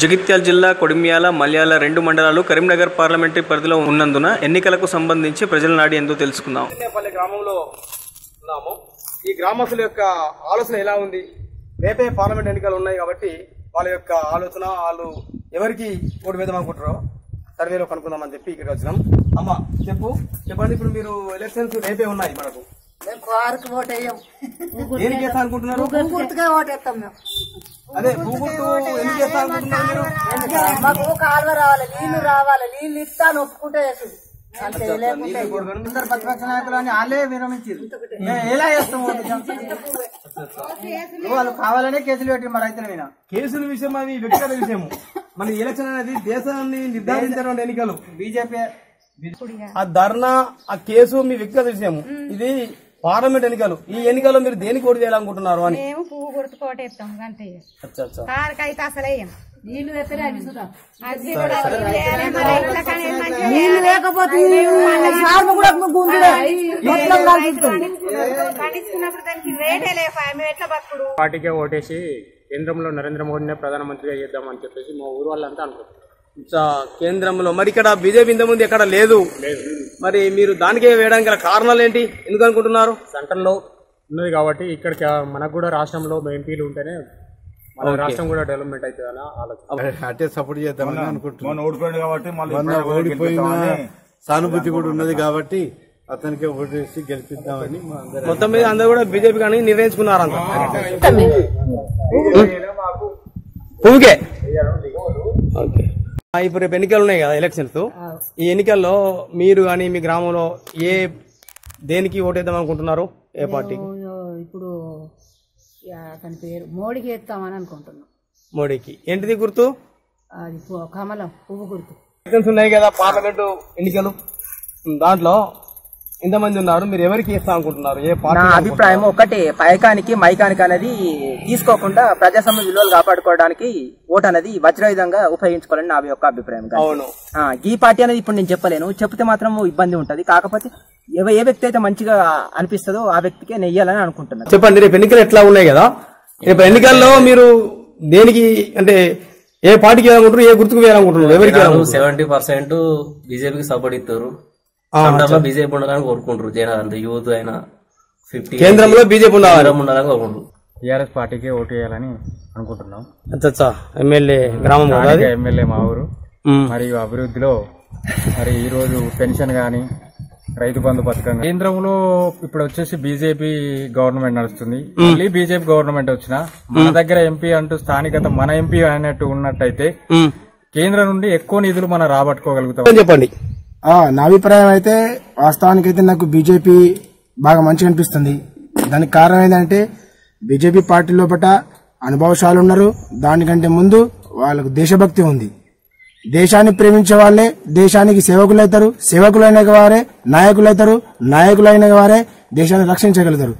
జగిత్యాల జిల్లా కొడిమ్యాల మల్యాల రెండు మండలాలు కరీంనగర్ పార్లమెంటరీ పరిధిలో ఉన్నందున ఎన్నికలకు సంబంధించి ప్రజల నాడి ఎంతో తెలుసుకుందాం. పల్లె గ్రామంలో ఉన్నాము. ఈ గ్రామస్తుల యొక్క ఆలోచన ఎలా ఉంది? రేపే పార్లమెంట్ ఎన్నికలు ఉన్నాయి కాబట్టి వాళ్ళ యొక్క ఆలోచన వాళ్ళు ఎవరికి ఓటు వేద్దాం అనుకుంటారో సర్వేలో కనుక్కుందామని చెప్పి ఇక్కడికి వచ్చినాం. అమ్మ చెప్పు. చెప్పండి ఇప్పుడు మీరు ఎలక్షన్స్ రేపే ఉన్నాయి మనకు. చేస్తా అనుకుంటున్నారు? గుర్తుగా ఓటేస్తాం మేము. అదే ఎందుకు చేస్తా అనుకుంటున్నారు మీరు? మాకు కాలువ రావాలి నీళ్ళు రావాలి నీళ్ళు ఇస్తాను ఒప్పుకుంటే అందరు ప్రతిపక్ష నాయకులు అని వాళ్ళే విరమించారు ఎలా చేస్తాం వాళ్ళు కావాలనే కేసులు పెట్టి మరి అయితే మీద. కేసుల విషయం అది వ్యక్తిగత విషయం మన ఎలక్షన్ అనేది దేశాన్ని నిర్ధారించడం ఎన్నికలు. బీజేపీ ఆ ధర్నా ఆ కేసు మీ వ్యక్తిగత విషయం ఇది పార్లమెంట్ ఎన్నికలు? ఈ ఎన్నికల్లో మీరు దేనికి ఓటు చేయాలనుకుంటున్నారు అని? మేము పువ్వు గుర్తు కోటేస్తాం అంతే. అచ్చా అచ్చా. అసలు నీళ్ళు లేకపోతే పార్టీకే ఓటేసి కేంద్రంలో నరేంద్ర మోడీనే ప్రధానమంత్రిగా చేద్దామని చెప్పేసి మా ఊరు వాళ్ళంతా అనుకుంటున్నారు. కేంద్రంలో. మరి ఇక్కడ బీజేపీ ఇంత ముందు ఎక్కడ లేదు. మరి మీరు దానికే వేయడానికి గల కారణాలు ఏంటి? ఎందుకు అనుకుంటున్నారు? సెంట్రల్లో ఉన్నది కాబట్టి ఇక్కడ మనకు కూడా రాష్ట్రంలో ఎంపీలు ఉంటేనే మన రాష్ట్రం కూడా డెవలప్మెంట్ ఆలోచన. అటే సపోర్ట్ చేద్దామని అనుకుంటున్నాను కాబట్టి మళ్ళీ ఓడిపోయిన. సానుభూతి కూడా ఉన్నది కాబట్టి అతనికి ఓటేసి గెలిపిద్దామని మా అందరం మొత్తం మీద అందరూ కూడా బీజేపీ కానీ నిర్ణయించుకున్నారు అంత పువ్వుకే. ఇప్పుడు రేపు ఎన్నికలు ఉన్నాయి కదా ఎలక్షన్స్ ఈ ఎన్నికల్లో మీరు కానీ మీ గ్రామంలో ఏ దేనికి ఓటేద్దాం అనుకుంటున్నారు? ఏ పార్టీకి? ఇప్పుడు అతని పేరు మోడీకి వేస్తామని అనుకుంటున్నాం. మోడీకి. ఏంటిది గుర్తు? అది కమలం పువ్వు గుర్తు. ఎలక్షన్స్ ఉన్నాయి కదా పార్లమెంటు ఎన్నికలు. దాంట్లో ఇంతమంది ఉన్నారు మీరు ఎవరికి ఇస్తా అనుకుంటున్నారు? ఏ నా అభిప్రాయం ఒకటి పైకానికి మైకానికి అనేది తీసుకోకుండా ప్రజాస్వామ్య విలువలు కాపాడుకోవడానికి ఓటు అనేది వజ్రాయుధంగా ఉపయోగించుకోవాలని నా యొక్క అభిప్రాయం. అవును. ఆ, ఈ పార్టీ అనేది ఇప్పుడు నేను చెప్పలేను. చెప్తే మాత్రం ఇబ్బంది ఉంటది. కాకపోతే ఏ వ్యక్తి అయితే మంచిగా అనిపిస్తుందో ఆ వ్యక్తికే నెయ్యాలని అనుకుంటున్నాను చెప్పండి రేపు ఎన్నికలు ఎట్లా ఉన్నాయి కదా? రేపు ఎన్నికల్లో మీరు దేనికి అంటే ఏ పార్టీకి వేయాలనుకుంటారు ఏ గుర్తుకు వేయాలనుకుంటున్నారు ఎవరికి వేయాలనుకుంటున్నారు? సెవెంటీ పర్సెంట్ బీజేపీకి సపోర్ట్ ఇస్తారు. ఆ, బీజేపీ ఉండాలని కోరుకుంటారు. జనాలు అంతా యూత్ అయినా ఫిఫ్టీ కేంద్రంలో బీజేపీ ఉండాలి. ఉండాలని కోరుకుంటారు. టీఆర్ఎస్ పార్టీకే ఓటు వేయాలని అనుకుంటున్నాం. అచ్చా ఎమ్మెల్యే గ్రామం ఎమ్మెల్యే మా ఊరు. మరియు అభివృద్ధిలో మరి ఈ రోజు పెన్షన్ గాని రైతు బంధు పథకం. కేంద్రంలో ఇప్పుడు వచ్చేసి బీజేపీ గవర్నమెంట్ నడుస్తుంది. మళ్ళీ బీజేపీ గవర్నమెంట్ వచ్చిన మన దగ్గర ఎంపీ అంటూ స్థానికత మన ఎంపీ అన్నట్టు ఉన్నట్టయితే. కేంద్రం నుండి ఎక్కువ నిధులు మనం రాబట్టుకోగలుగుతాం. చెప్పండి. నా అభిప్రాయం అయితే వాస్తవానికైతే నాకు బీజేపీ బాగా మంచిగా అనిపిస్తుంది. దానికి కారణం ఏంటంటే బీజేపీ పార్టీ లోపల అనుభవశాలు ఉన్నారు. దానికంటే ముందు వాళ్ళకు దేశభక్తి ఉంది. దేశాన్ని ప్రేమించే వాళ్ళే దేశానికి సేవకులైతారు. సేవకులైన వారే నాయకులైతారు. నాయకులైన వారే దేశాన్ని రక్షించగలుగుతారు.